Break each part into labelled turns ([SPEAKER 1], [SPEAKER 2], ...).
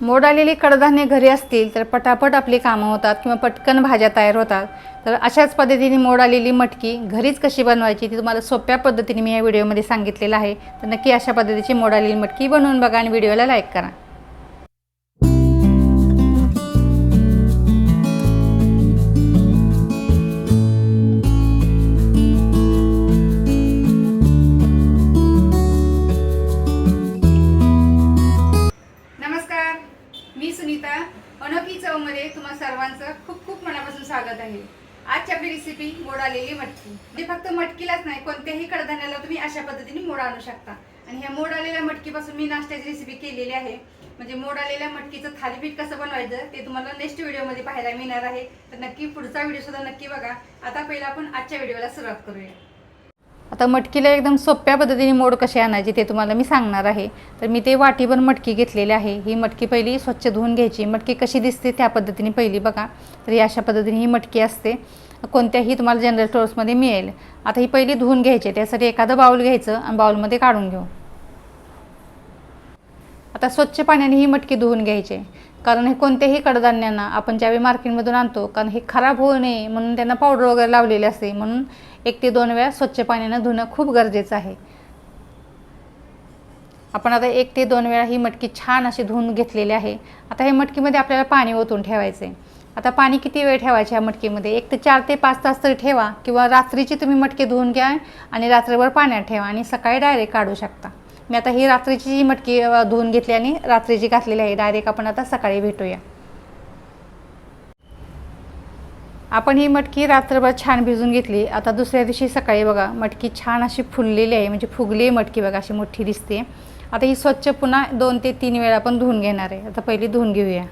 [SPEAKER 1] मोड आलेली कडधान्य घरी असतील तर पटापट आपली कामं होतात किंवा पटकन भाज्या तयार होतात. तर अशाच पद्धतीने मोड आलेली मटकी घरीच कशी बनवायची ती तुम्हाला सोप्या पद्धतीने मी या व्हिडिओमध्ये सांगितलेलं आहे. तर नक्की अशा पद्धतीची मोड आलेली मटकी बनवून बघा आणि व्हिडिओला लाईक करा. अनोखी चवमध्ये तुम्हा सर्वांचं खूप खूप मनापासून स्वागत आहे. आजची आपली रेसिपी मोड आलेली मटकी. म्हणजे फक्त मटकीलाच नाही कोणत्याही कडधान्याला तुम्ही अशा पद्धतीने मोड आणू शकता. आणि ह्या मोड आलेल्या मटकीपासून मी नाश्त्याची रेसिपी केलेली आहे. म्हणजे मोड आलेल्या मटकीचं थालीपीठ कसं बनवायचं ते तुम्हाला नेक्स्ट व्हिडिओमध्ये पाहायला मिळणार आहे. तर नक्की पुढचा व्हिडिओ सुद्धा नक्की बघा. आता पहिला आपण आजच्या व्हिडिओला सुरुवात करूया. आता मटकीला एकदम सोप्या पद्धतीने मोड कसे आणायचे ते तुम्हाला मी सांगणार आहे. तर मी ते वाटीभर मटकी घेतलेली आहे. ही मटकी पहिली स्वच्छ धुवून घ्यायची. मटकी कशी दिसते त्या पद्धतीने पहिली बघा. तर ही अशा पद्धतीने ही मटकी असते. कोणत्याही तुम्हाला जनरल स्टोर्समध्ये मिळेल. आता ही पहिली धुवून घ्यायची त्यासाठी एखादं बाऊल घ्यायचं आणि बाऊलमध्ये काढून घेऊ. आता स्वच्छ पाण्याने ही मटकी धुवून घ्यायची कारण हे कोणत्याही कडधान्यांना आपण ज्यावेळी मार्केटमधून आणतो कारण हे खराब होऊ नये म्हणून त्यांना पावडर वगैरे लावलेली असते. म्हणून एक ते दोन वेळा स्वच्छ पाण्यानं धुणं खूप गरजेचं आहे. आपण आता एक ते दोन वेळा ही मटकी छान अशी धुवून घेतलेली आहे. आता हे मटकीमध्ये आपल्याला पाणी ओतून ठेवायचं आहे आता पाणी किती वेळ ठेवायचे ह्या मटकीमध्ये? एक ते चार ते पाच तास तरी ठेवा किंवा रात्रीची तुम्ही मटकी धुवून घ्या आणि रात्रभर पाण्यात ठेवा आणि सकाळी डायरेक्ट काढू शकता. मी आता ही रात्रीची जी मटकी धुवून घेतली आणि रात्रीची घातलेली आहे. डायरेक्ट आपण आता सकाळी भेटूया. आपण ही मटकी रात्रभर छान भिजून घेतली. आता दुसऱ्या दिवशी सकाळी बघा मटकी छान अशी फुललेली आहे. म्हणजे फुगली आहे मटकी बघा अशी मोठी दिसते. आता ही स्वच्छ पुन्हा दोन ते तीन वेळा आपण धुवून घेणार आहे. आता पहिली धुवून घेऊया.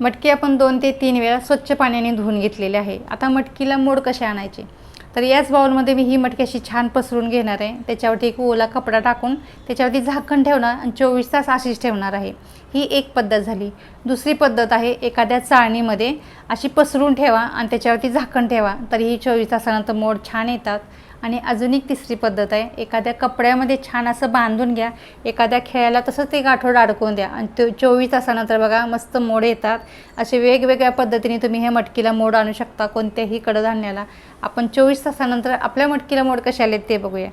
[SPEAKER 1] मटकी आपण दोन ते तीन वेळा स्वच्छ पाण्याने धुवून घेतलेली आहे. आता मटकीला मोड कसे आणायचे? तर याच बाउलमध्ये मी ही मटकी अशी छान पसरून घेणार आहे. त्याच्यावरती एक ओला कपडा टाकून त्याच्यावरती झाकण ठेवणार आणि चोवीस तास अशीच ठेवणार आहे. ही एक पद्धत झाली. दुसरी पद्धत आहे एखाद्या चाळणीमध्ये अशी पसरून ठेवा आणि त्याच्यावरती झाकण ठेवा. तर ही चोवीस तासानंतर मोड छान येतात. आणि अजून एक तिसरी पद्धत आहे एखाद्या कपड्यामध्ये छान असं बांधून घ्या एखाद्या खेळायला तसंच ते गाठोड अडकवून द्या. आणि तो चोवीस तासानंतर बघा मस्त मोड येतात. असे वेगवेगळ्या पद्धतीने तुम्ही हे मटकीला मोड आणू शकता कोणत्याही कडधान्याला. आपण चोवीस तासानंतर आपल्या मटकीला मोड कसे आहेत ते बघूया.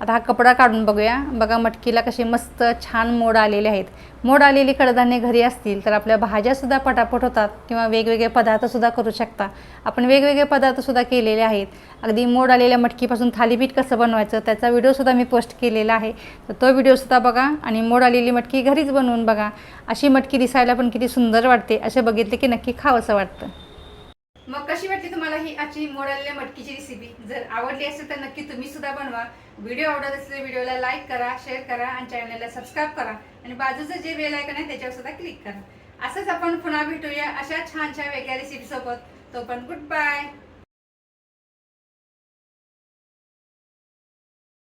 [SPEAKER 1] आता हा कपडा काढून बघूया. बघा मटकीला कसे मस्त छान मोड आलेले आहेत. मोड आलेली कडधान्य घरी असतील तर आपल्या भाज्यासुद्धा पटापट होतात किंवा वेगवेगळे पदार्थसुद्धा करू शकता. आपण वेगवेगळे पदार्थसुद्धा केलेले आहेत. अगदी मोड आलेल्या मटकीपासून थालीपीठ कसं बनवायचं त्याचा व्हिडिओसुद्धा मी पोस्ट केलेला आहे. तर तो व्हिडिओसुद्धा बघा आणि मोड आलेली मटकी घरीच बनवून बघा. अशी मटकी दिसायला पण किती सुंदर वाटते. असे बघितले की नक्की खावंसं वाटतं. मग कशी वाटते तुम्हाला ही आजची मोडलेल्या मटकीची रेसिपी जर आवडली असेल तर नक्की तुम्ही सुद्धा बनवा. व्हिडिओ आवडत असेल व्हिडिओला लाईक करा शेअर करा आणि चॅनलला सबस्क्राईब करा. आणि बाजूचं जे बेल आयकन आहे त्याच्यावर सुद्धा क्लिक करा. असंच आपण पुन्हा भेटूया अशा छानशा वेगळ्या रेसिपी सोबत. तो पण गुड बाय